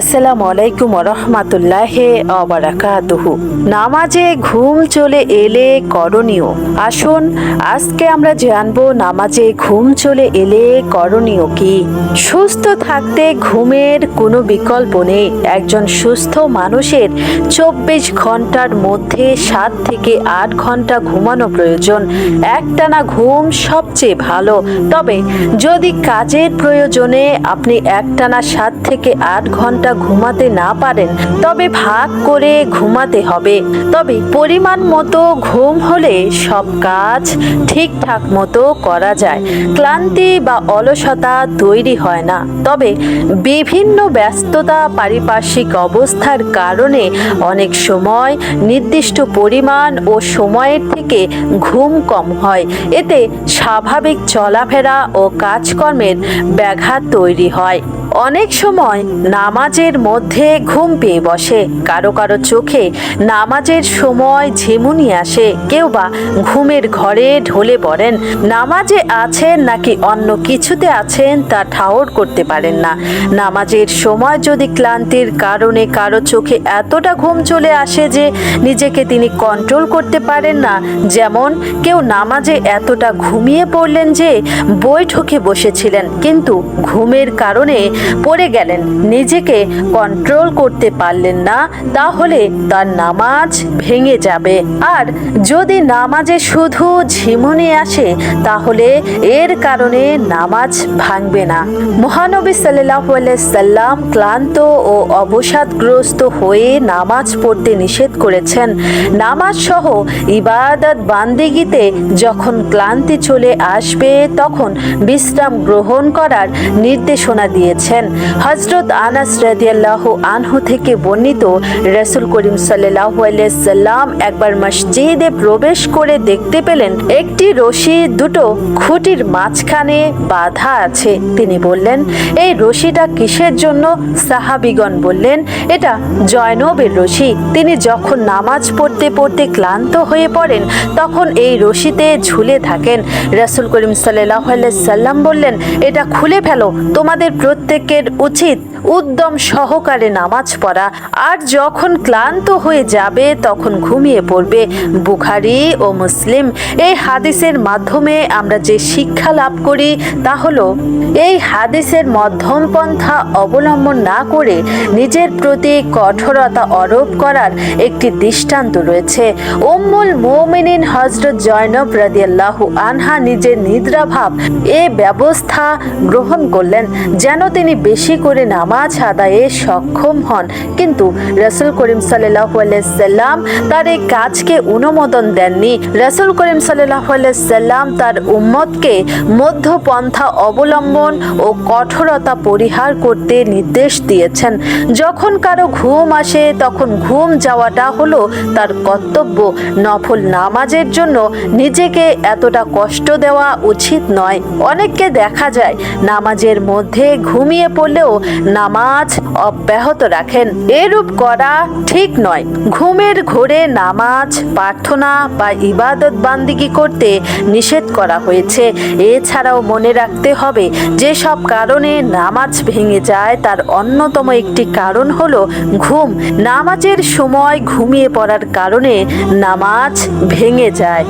আসসালামু আলাইকুম রহমাতুল্লাহ অবরাকাতুহু নামাজে ঘুম চলে এলে করণীয়। আসুন, আজকে আমরা জানব নামাজে ঘুম চলে এলে করণীয় কি? সুস্থ থাকতে ঘুমের কোনো বিকল্প নেই। একজন সুস্থ মানুষের চব্বিশ ঘণ্টার মধ্যে সাত থেকে আট ঘণ্টা ঘুমানো প্রয়োজন। একটানা ঘুম সবচেয়ে ভালো। তবে যদি কাজের প্রয়োজনে আপনি একটানা সাত থেকে আট ঘণ্টা ঘুমাতে না পারেন, তবে ভাগ করে ঘুমাতে হবে। তবে পরিমাণ মতো ঘুম হলে সব কাজ ঠিকঠাক মতো করা যায়। ক্লান্তি বা অলসতা তৈরি হয় না। তবে বিভিন্ন ব্যস্ততা, পারিপার্শ্বিক অবস্থার কারণে অনেক সময় নির্দিষ্ট পরিমাণ ও সময়ের থেকে ঘুম কম হয়। এতে স্বাভাবিক চলাফেরা ও কাজকর্মের ব্যাঘাত তৈরি হয়। অনেক সময় নামাজের মধ্যে ঘুম পেয়ে বসে। কারও কারও চোখে নামাজের সময় ঝিমুনি আসে। কেউ বা ঘুমের ঘরে ঢলে পড়েন। নামাজে আছেন নাকি অন্য কিছুতে আছেন তা ঠাওর করতে পারেন না। নামাজের সময় যদি ক্লান্তির কারণে কারও চোখে এতটা ঘুম চলে আসে যে নিজেকে তিনি কন্ট্রোল করতে পারেন না, যেমন কেউ নামাজে এতটা ঘুমিয়ে পড়লেন যে বৈঠকে বসেছিলেন, কিন্তু ঘুমের কারণে পড়ে গেলেন। নিজেকে কন্ট্রোল করতে পারলেন না, তাহলে তার নামাজ ভেঙে যাবে। আর যদি নামাজে শুধু ঝিমুনি আসে, তাহলে এর কারণে নামাজ ভাঙবে না। মহানবী সাল্লাহ সাল্লাম ক্লান্ত ও অবসাদগ্রস্ত হয়ে নামাজ পড়তে নিষেধ করেছেন। নামাজ সহ ইবাদত বান্দিগিতে যখন ক্লান্তি চলে আসবে, তখন বিশ্রাম গ্রহণ করার নির্দেশনা দিয়েছেন। হজরত আনাস রাদিয়াল্লাহু আনহু থেকে বর্ণিত রসুল করিম সাল্লাহ সাল্লাম একবার মসজিদে প্রবেশ করে দেখতে পেলেন একটি রশি, দুটো খুঁটির মাঝখানে বাঁধা আছে। তিনি বললেন, এই রশিটা কিসের জন্য? সাহাবিগণ বললেন, এটা জয়নবের রশি। তিনি যখন নামাজ পড়তে পড়তে ক্লান্ত হয়ে পড়েন, তখন এই রশিতে ঝুলে থাকেন। রসুল করিম সাল্লাহ সাল্লাম বললেন, এটা খুলে ফেলো। তোমাদের প্রত্যেকের উচিত উদ্যম সহকারে নামাজ পড়া, আর যখন ক্লান্ত হয়ে যাবে, তখন ঘুমিয়ে পড়বে। বুখারি ও মুসলিম, এই হাদিসের মাধ্যমে আমরা যে শিক্ষা লাভ করি, তা হলো, এই হাদিসের মধ্যম পন্থা অবলম্বন না করে নিজের প্রতি কঠোরতা আরোপ করার একটি দৃষ্টান্ত রয়েছে। উম্মুল মোমিনিন হজরত জয়নব রাদিয়াল্লাহু আনহা নিজের নিদ্রাভাব এ ব্যবস্থা গ্রহণ করলেন, যেন তিনি বেশি করে নামাজ আদায়ে সক্ষম হন। কিন্তু রসুল করিম সাল্লাম তার এই কাজকে অনুমোদন দেননি। রসুল করিম সাল্লাম তার উম্মতকে মধ্যপন্থা অবলম্বন ও কঠোরতা পরিহার করতে নির্দেশ দিয়েছেন। যখন কারও ঘুম আসে, তখন ঘুম যাওয়াটা হলো তার কর্তব্য। নফল নামাজের জন্য নিজেকে এতটা কষ্ট দেওয়া উচিত নয়। অনেককে দেখা যায়, নামাজের মধ্যে ঘুমিয়ে পড়লেও নামাজ অব্যাহত রাখেন। এরূপ করা ঠিক নয়। ঘুমের ঘোরে নামাজ, প্রার্থনা বা ইবাদত বান্দিগি করতে নিষেধ করা হয়েছে। এছাড়াও মনে রাখতে হবে, যেসব কারণে নামাজ ভেঙে যায়, তার অন্যতম একটি কারণ হলো ঘুম। নামাজের সময় ঘুমিয়ে পড়ার কারণে নামাজ ভেঙে যায়।